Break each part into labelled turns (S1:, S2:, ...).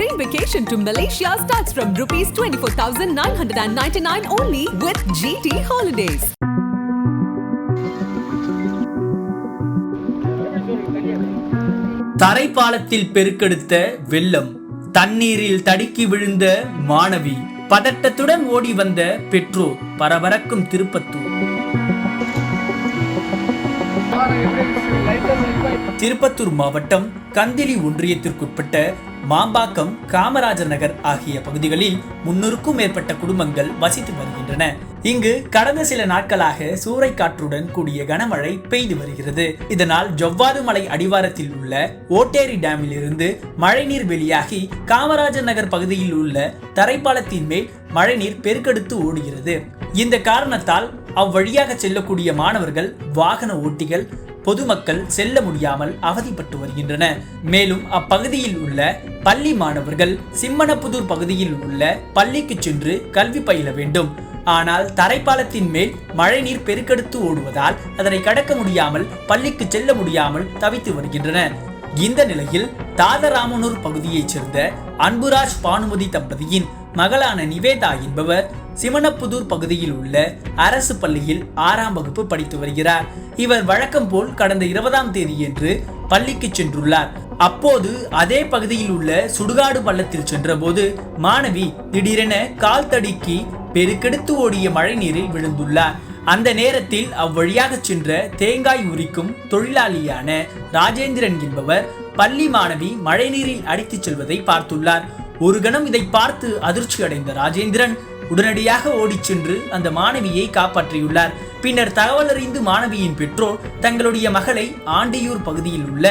S1: train vacation to Malaysia starts from rupees 24,999 only with GT Holidays.
S2: தரைப்பாலத்தில் பெருக்கெடுத்த வெள்ளம் தண்ணீரில் தடுக்கி விழுந்த மாணவி பதட்டத்துடன் ஓடி வந்த பெற்றோர் பரபரக்கும் திருப்பத்தூர் திருப்பத்தூர் மாவட்டம் கந்திலி ஒன்றியத்திற்குட்பட்ட மாம்பாக்கம் காமராஜர் நகர் ஆகிய பகுதிகளில் முன்னூறுக்கும் மேற்பட்ட குடும்பங்கள் வசித்து வருகின்றன இங்கு கடந்த சில நாட்களாக சூறைக்காற்றுடன் கூடிய கனமழை பெய்து வருகிறது இதனால் ஜவ்வாது மலை அடிவாரத்தில் உள்ள ஓட்டேரி டேமில் இருந்து மழைநீர் வெளியாகி காமராஜர் நகர் பகுதியில் உள்ள தரைப்பாலத்தின் மேல் மழைநீர் பெருக்கெடுத்து ஓடுகிறது இந்த காரணத்தால் அவ்வழியாக செல்லக்கூடிய மாணவர்கள் வாகன ஓட்டிகள் பொதுமக்கள் செல்ல முடியாமல் அவதிப்பட்டு வருகின்றனர் மேலும் அப்பகுதியில் உள்ள பள்ளி மாணவர்கள் சிம்மனப்புதூர் பகுதியில் உள்ள பள்ளிக்கு சென்று கல்வி பயில வேண்டும் ஆனால் தரைப்பாலத்தின் மேல் மழைநீர் பெருக்கெடுத்து ஓடுவதால் அதனை கடக்க முடியாமல் பள்ளிக்கு செல்ல முடியாமல் தவித்து வருகின்றனர் இந்த நிலையில் தாதராமனூர் பகுதியைச் சேர்ந்த அன்புராஜ் பானுமதி தம்பதியின் மகளான நிவேதா என்பவர் சிவனப்புதூர் பகுதியில் உள்ள அரசு பள்ளியில் ஆறாம் வகுப்பு படித்து வருகிறார் இவர் வழக்கம் போல் கடந்த இருபதாம் தேதியன்று பள்ளிக்கு சென்றுள்ளார் அப்போது அதே பகுதியில் உள்ள சுடுகாடு பள்ளத்தில் சென்றபோது மாணவி திடீரென கால் தடுக்கி பெருக்கெடுத்து ஓடிய மழை நீரில் விழுந்துள்ளார் அந்த நேரத்தில் அவ்வழியாக சென்ற தேங்காய் உரிக்கும் தொழிலாளியான ராஜேந்திரன் என்பவர் பள்ளி மாணவி மழைநீரில் அடித்துச் செல்வதை பார்த்துள்ளார் ஒரு கணம் இதை பார்த்து அதிர்ச்சி அடைந்த ராஜேந்திரன் உடனடியாக ஓடிச் சென்று அந்த மாணவியை காப்பாற்றியுள்ளார் பின்னர் தகவல் அறிந்து மாணவியின் பெற்றோர் தங்களுடைய மகளை ஆண்டியூர் பகுதியில் உள்ள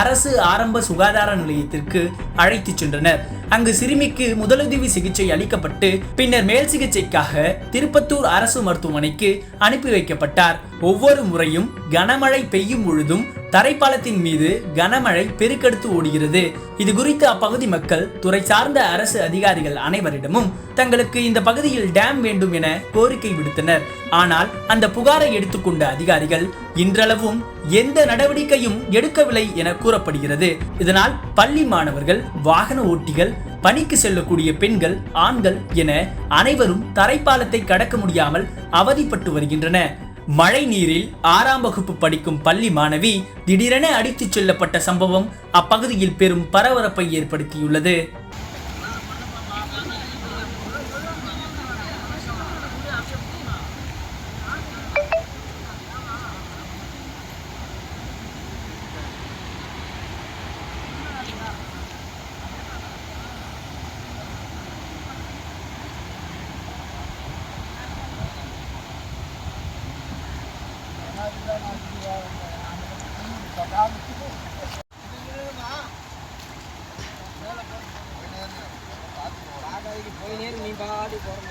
S2: அரசு ஆரம்ப சுகாதார நிலையத்திற்கு அழைத்துச் சென்றனர் அங்கு சிறுமிக்கு முதலுதவி சிகிச்சை அளிக்கப்பட்டு பின்னர் மேல் சிகிச்சைக்காக திருப்பத்தூர் அரசு மருத்துவமனைக்கு அனுப்பி வைக்கப்பட்டார் ஒவ்வொரு முறையும் கனமழை பெய்யும் பொழுதும் தரைப்பாலத்தின் மீது கனமழை பெருக்கெடுத்து ஓடுகிறது இது குறித்து அப்பகுதி மக்கள் துறை சார்ந்த அரசு அதிகாரிகள் அனைவரிடமும் தங்களுக்கு இந்த பகுதியில் டேம் வேண்டும் என கோரிக்கை விடுத்தனர் ஆனால் அந்த புகாரை எடுத்துக்கொண்ட அதிகாரிகள் இன்றளவும் எந்த நடவடிக்கையும் எடுக்கவில்லை என கூறப்படுகிறது இதனால் பள்ளி மாணவர்கள் வாகன ஓட்டிகள் பணிக்கு செல்லக்கூடிய பெண்கள் ஆண்கள் என அனைவரும் தரைப்பாலத்தை கடக்க முடியாமல் அவதிப்பட்டு வருகின்றன மழை நீரில் ஆறாம் வகுப்பு படிக்கும் பள்ளி மாணவி திடீரென அடித்துச் செல்லப்பட்ட சம்பவம் அப்பகுதியில் பெரும் பரபரப்பை ஏற்படுத்தியுள்ளது போய் நேரம் நீ பாடி போகிற